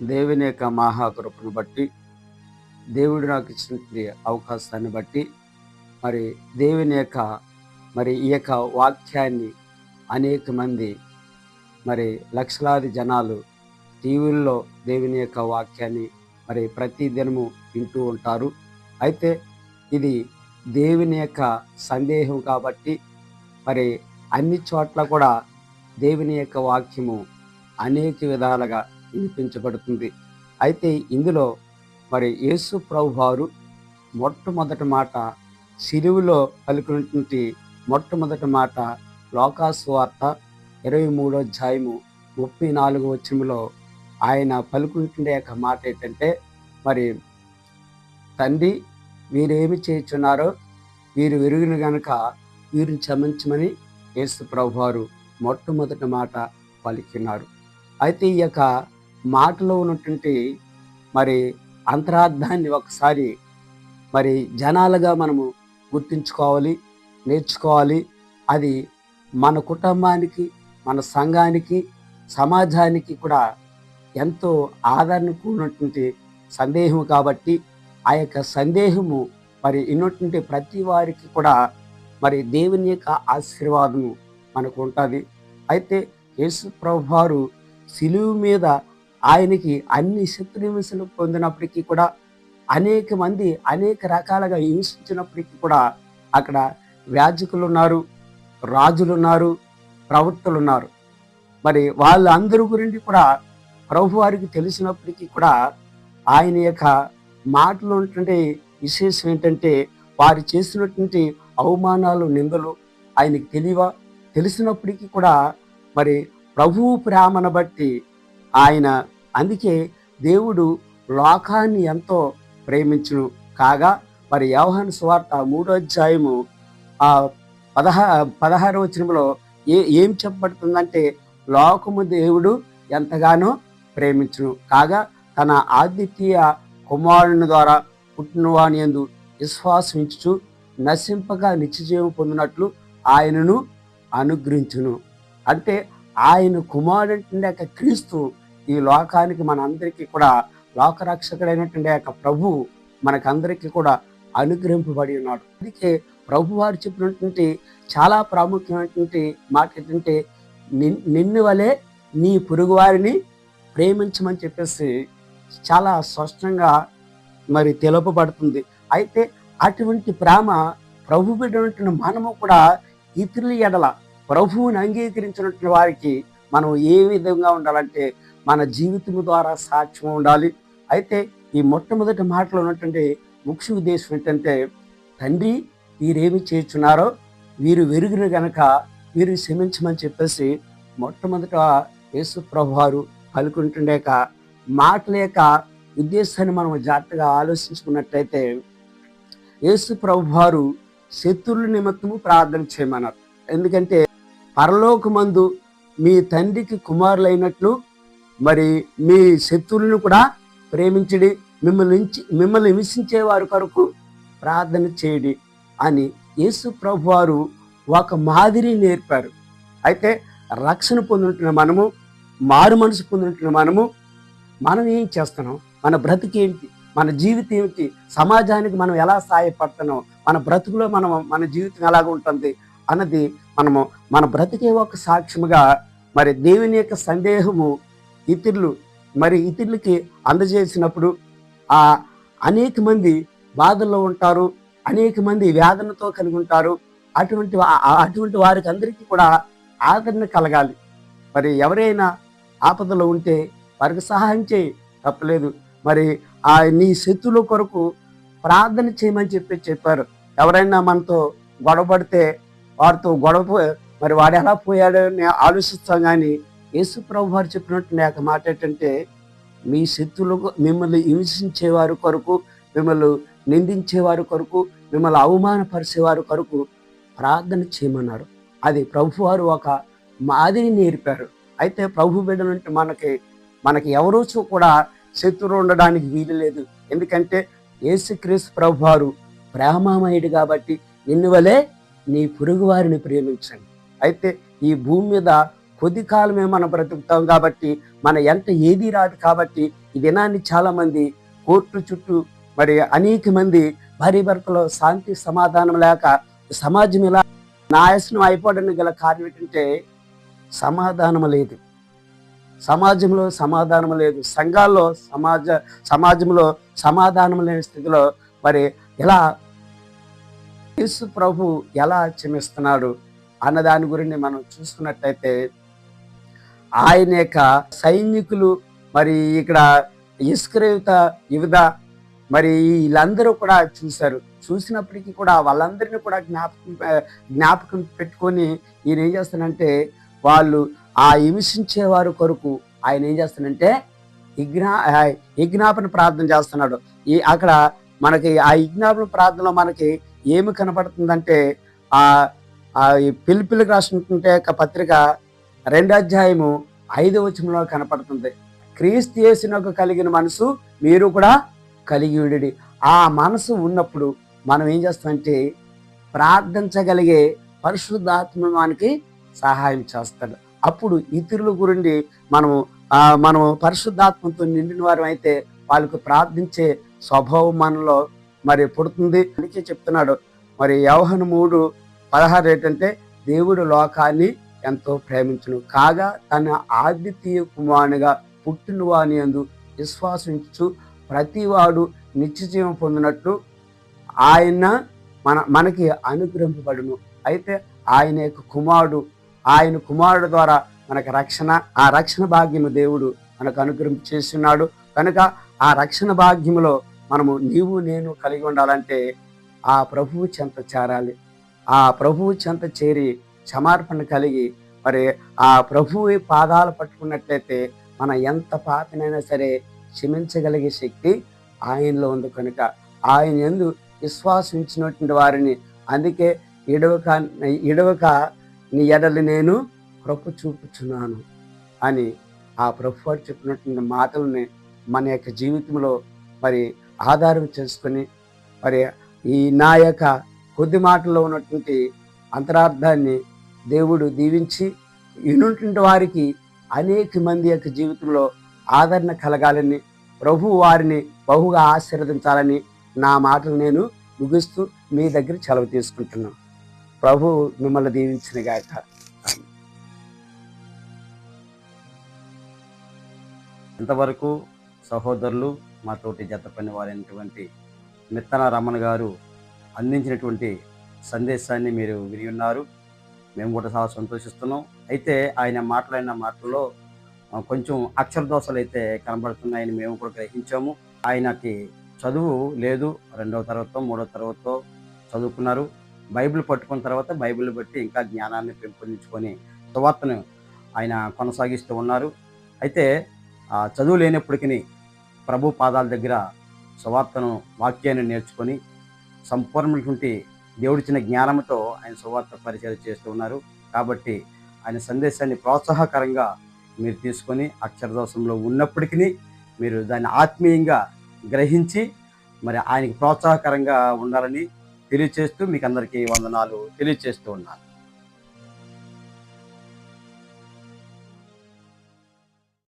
దేవుని యొక్క మహాకృపను బట్టి దేవుడు నాకు ఇచ్చినటువంటి అవకాశాన్ని బట్టి మరి దేవుని యొక్క మరి ఈ యొక్క వాక్యాన్ని అనేక మంది మరి లక్షలాది జనాలు టీవీల్లో దేవుని యొక్క వాక్యాన్ని మరి ప్రతి దినము వింటూ ఉంటారు. అయితే ఇది దేవుని యొక్క సందేహం కాబట్టి మరి అన్ని చోట్ల కూడా దేవుని యొక్క వాక్యము అనేక విధాలుగా వినిపించబడుతుంది అయితే ఇందులో మరి యేసు ప్రభువారు మొట్టమొదటి మాట సిలువులో పలుకున్నటువంటి మొట్టమొదటి మాట లోకాసు వార్త ఇరవై మూడో అధ్యాయము ముప్పై నాలుగో వచ్చంలో ఆయన పలుకుంటుండే యొక్క మాట ఏంటంటే మరి తండ్రి వీరేమి చేయుచున్నారో వీరు విరిగిన గనుక వీరిని క్షమించమని యేసు ప్రభువారు మొట్టమొదటి మాట పలికినారు. అయితే ఈ యొక్క మాటలో ఉన్నటువంటి మరి అంతరార్థాన్ని ఒకసారి మరి జనాలుగా మనము గుర్తుంచుకోవాలి నేర్చుకోవాలి. అది మన కుటుంబానికి మన సంఘానికి సమాజానికి కూడా ఎంతో ఆదరణ కూడినటువంటి సందేహం కాబట్టి ఆ యొక్క సందేహము మరి ఇన్నటువంటి ప్రతి వారికి కూడా మరి దేవుని యొక్క ఆశీర్వాదము మనకు ఉంటుంది. అయితే యేసు ప్రభు వారు సిలువు మీద ఆయనకి అన్ని శత్రుహింసలు పొందినప్పటికీ కూడా అనేక మంది అనేక రకాలుగా హింసించినప్పటికీ కూడా అక్కడ వ్యాజకులు ఉన్నారు రాజులు ఉన్నారు ప్రవక్తలు ఉన్నారు మరి వాళ్ళందరి గురించి కూడా ప్రభు వారికి తెలిసినప్పటికీ కూడా ఆయన యొక్క మాటలు ఉన్నటువంటి విశేషం ఏంటంటే వారు చేసినటువంటి అవమానాలు నిందలు ఆయనకి తెలివ తెలిసినప్పటికీ కూడా మరి ప్రభువు ప్రేమను బట్టి ఆయన అందుకే దేవుడు లోకాన్ని ఎంతో ప్రేమించును. కాగా మరి యోహాను సువార్త మూడో అధ్యాయము ఆ పదహ పదహారు వచనంలో ఏ ఏం చెప్పబడుతుందంటే లోకము దేవుడు ఎంతగానో ప్రేమించును. కాగా తన ఆదిత్య కుమారుని ద్వారా పుట్టినవాణి ఎందు విశ్వాసించుచు నశింపగా నిత్యజీవం పొందినట్లు ఆయనను అనుగ్రహించును. అంటే ఆయన కుమారుడు అంటే క్రీస్తు ఈ లోకానికి మనందరికీ కూడా లోకరక్షకుడైనటువంటి యొక్క ప్రభు మనకందరికీ కూడా అనుగ్రహింపబడి ఉన్నాడు. అందుకే ప్రభు వారు చెప్పినటువంటి చాలా ప్రాముఖ్యమైనటువంటి మాట ఏంటంటే నిన్- నిన్ను వలె నీ పొరుగువారిని ప్రేమించమని చెప్పేసి చాలా స్పష్టంగా మరి తెలుపబడుతుంది. అయితే అటువంటి ప్రేమ ప్రభు పెట్టినటువంటి మనము కూడా ఇతరుల ఎడల ప్రభువుని అంగీకరించినటువంటి వారికి మనం ఏ విధంగా ఉండాలంటే మన జీవితం ద్వారా సాక్ష్యం ఉండాలి. అయితే ఈ మొట్టమొదటి మాటలో ఉన్నటువంటి ముఖ్య ఉద్దేశం ఏంటంటే తండ్రి వీరేమి చేస్తున్నారో వీరు వెరుగున గనక వీరు క్షమించమని చెప్పేసి మొట్టమొదట యేసు ప్రభు వారు పలుకుంటుండే మాటల యొక్క ఉద్దేశాన్ని మనం జాగ్రత్తగా ఆలోచించుకున్నట్లయితే యేసు ప్రభు వారు శత్రువుల నిమిత్తము ప్రార్థన చేయమన్నారు. ఎందుకంటే పరలోకమందు మీ తండ్రికి కుమారులైనట్లు మరి మీ శత్రువులను కూడా ప్రేమించడి మిమ్మల్ని మిమ్మల్ని హింసించే వారి కొరకు ప్రార్థన చేయడి అని యేసు ప్రభు వారు ఒక మాదిరి నేర్పారు. అయితే రక్షణ పొందుతున్న మనము మారు మనసు పొందుతున్న మనము మనం ఏం చేస్తున్నాం? మన బ్రతికేంటి ఏంటి? మన జీవితం ఏమిటి? సమాజానికి మనం ఎలా సహాయపడుతున్నాం? మన బ్రతుకులో మనం మన జీవితం ఎలాగ ఉంటుంది? అన్నది మనము మన బ్రతికే ఒక సాక్ష్యముగా మరి దేవుని యొక్క సందేహము ఇతరులు. మరి ఇతరులకి అందజేసినప్పుడు ఆ అనేక మంది బాధల్లో ఉంటారు అనేక మంది వేదనతో కలిగి ఉంటారు. అటువంటి అటువంటి వారికి అందరికీ కూడా ఆదరణ కలగాలి. మరి ఎవరైనా ఆపదలో ఉంటే వారికి సహాయం చేయి. తప్పలేదు. మరి ఆ నీ శత్రువుల కొరకు ప్రార్థన చేయమని చెప్పి చెప్పారు. ఎవరైనా మనతో గొడవపడితే వారితో గొడవ మరి వాడు ఎలా పోయాడో అని ఆలోచిస్తాం కానీ యేసు ప్రభు వారు చెప్పినట్టు నాకు మాట ఏంటంటే మీ శత్రువులకు మిమ్మల్ని హింసించేవారు కొరకు మిమ్మల్ని నిందించేవారు కొరకు మిమ్మల్ని అవమానపరిచేవారు కొరకు ప్రార్థన చేయమన్నారు. అది ప్రభు వారు ఒక మాదిరి నేర్పారు. అయితే ప్రభు బిడ్డలంటే మనకి మనకి ఎవరూ కూడా శత్రువు ఉండడానికి వీలు లేదు. ఎందుకంటే యేసుక్రీస్తు ప్రభు వారు ప్రేమామయుడు కాబట్టి నిన్నువలే నీ పొరుగు వారిని ప్రేమించండి. అయితే ఈ భూమి మీద కొద్ది కాలమే మనం బ్రతుకుతాం కాబట్టి మన ఎంత ఏది రాదు కాబట్టి ఈ దినాన్ని చాలా మంది కోర్టు చుట్టూ మరి అనేక మంది భార్య భర్తలో శాంతి సమాధానం లేక సమాజం ఇలా నాయసనం అయిపోవడానికి గల కారణం ఏంటంటే సమాధానం లేదు. సమాజంలో సమాధానం లేదు. సంఘాల్లో సమాజ సమాజంలో సమాధానం లేని స్థితిలో మరి ఎలా యేసు ప్రభు ఎలా క్షమిస్తున్నాడు అన్న దాని గురించి మనం చూసుకున్నట్టయితే ఆయన యొక్క సైనికులు మరి ఇక్కడ ఇస్క్రయుత యువత మరి వీళ్ళందరూ కూడా చూశారు. చూసినప్పటికీ కూడా వాళ్ళందరినీ కూడా జ్ఞాపకం జ్ఞాపకం పెట్టుకొని ఈయన ఏం చేస్తానంటే వాళ్ళు ఆ హింసించేవారు కొరకు ఆయన ఏం చేస్తానంటే విజ్ఞా విజ్ఞాపన ప్రార్థన చేస్తున్నాడు. ఈ అక్కడ మనకి ఆ విజ్ఞాపన ప్రార్థనలో మనకి ఏమి కనపడుతుందంటే ఆ ఈ పిలిపిలికి రాసినటువంటి యొక్క పత్రిక రెండు అధ్యాయము ఐదో వచనంలో కనపడుతుంది. క్రీస్తు యేసునకు కలిగిన మనసు మీరు కూడా కలిగి ఉండి ఆ మనసు ఉన్నప్పుడు మనం ఏం చేస్తామంటే ప్రార్థించగలిగే పరిశుద్ధాత్మ మనకి సహాయం చేస్తాడు. అప్పుడు ఇతరుల గురించి మనము మనము పరిశుద్ధాత్మతో నిండిన వారు అయితే వాళ్ళకు ప్రార్థించే స్వభావం మనలో మరి పుడుతుంది. అందుకే చెప్తున్నాడు. మరి యవహన మూడు పదహారు ఏంటంటే దేవుడు లోకాన్ని ఎంతో ప్రేమించును. కాగా తన ఆద్వితీయ కుమారునిగా పుట్టిన వాని యందు విశ్వాసించు ప్రతివాడు నిత్యజీవం పొందినట్టు ఆయన మన మనకి అనుగ్రహింపబడును. అయితే ఆయన యొక్క కుమారుడు ఆయన కుమారుడు ద్వారా మనకు రక్షణ ఆ రక్షణ భాగ్యము దేవుడు మనకు అనుగ్రహం చేస్తున్నాడు. కనుక ఆ రక్షణ భాగ్యములో మనము నీవు నేను కలిగి ఉండాలంటే ఆ ప్రభువు చెంత చేరాలి. ఆ ప్రభువు చెంత చేరి క్షమార్పణ కలిగి మరి ఆ ప్రభువు పాదాలు పట్టుకున్నట్లయితే మన ఎంత పాపనైనా సరే క్షమించగలిగే శక్తి ఆయనలో ఉంది కనుక. ఆయన ఎందు విశ్వాసించినటువంటి వారిని అందుకే ఇడవక ఇడవక నీ ఎడలి నేను కృప చూపుచున్నాను అని ఆ ప్రభు వారు చెప్పినటువంటి మాటలని మన యొక్క జీవితంలో మరి ఆధారం చేసుకొని మరి ఈ నా యొక్క కొద్ది మాటల్లో ఉన్నటువంటి అంతరార్థాన్ని దేవుడు దీవించి వినుంటువంటి వారికి అనేక మంది యొక్క జీవితంలో ఆదరణ కలగాలని ప్రభు వారిని బహుగా ఆశీర్వదించాలని నా మాటలు నేను ముగిస్తూ మీ దగ్గర సెలవు తీసుకుంటున్నాను. ప్రభు మిమ్మల్ని దీవించిన గాక. ఇంతవరకు సహోదరులు మాతోటి జత పని వారైనటువంటి మిత్తన రమణ గారు అందించినటువంటి సందేశాన్ని మీరు విని ఉన్నారు. మేము కూడా చాలా సంతోషిస్తున్నాం. అయితే ఆయన మాట్లాడిన మాటల్లో కొంచెం అక్షరదోషాలు అయితే కనబడుతున్నాయని మేము కూడా గ్రహించాము. ఆయనకి చదువు లేదు రెండవ తరగతో మూడవ తరగతో చదువుకున్నారు. బైబిల్ పట్టుకున్న తర్వాత బైబిల్ బట్టి ఇంకా జ్ఞానాన్ని పెంపొందించుకొని సువార్తను ఆయన కొనసాగిస్తూ ఉన్నారు. అయితే చదువు లేనప్పటికీ ప్రభు పాదాల దగ్గర సువార్తను వాక్యాన్ని నేర్చుకొని సంపూర్ణమైనటువంటి దేవుడిచ్చిన జ్ఞానంతో ఆయన సువార్త పరిచయం చేస్తూ ఉన్నారు. కాబట్టి ఆయన సందేశాన్ని ప్రోత్సాహకరంగా మీరు తీసుకొని అక్షరదోషంలో ఉన్నప్పటికీ మీరు దాన్ని ఆత్మీయంగా గ్రహించి మరి ఆయనకి ప్రోత్సాహకరంగా ఉండాలని తెలియచేస్తూ మీకు అందరికీ వందనాలు తెలియచేస్తూ ఉన్నాను.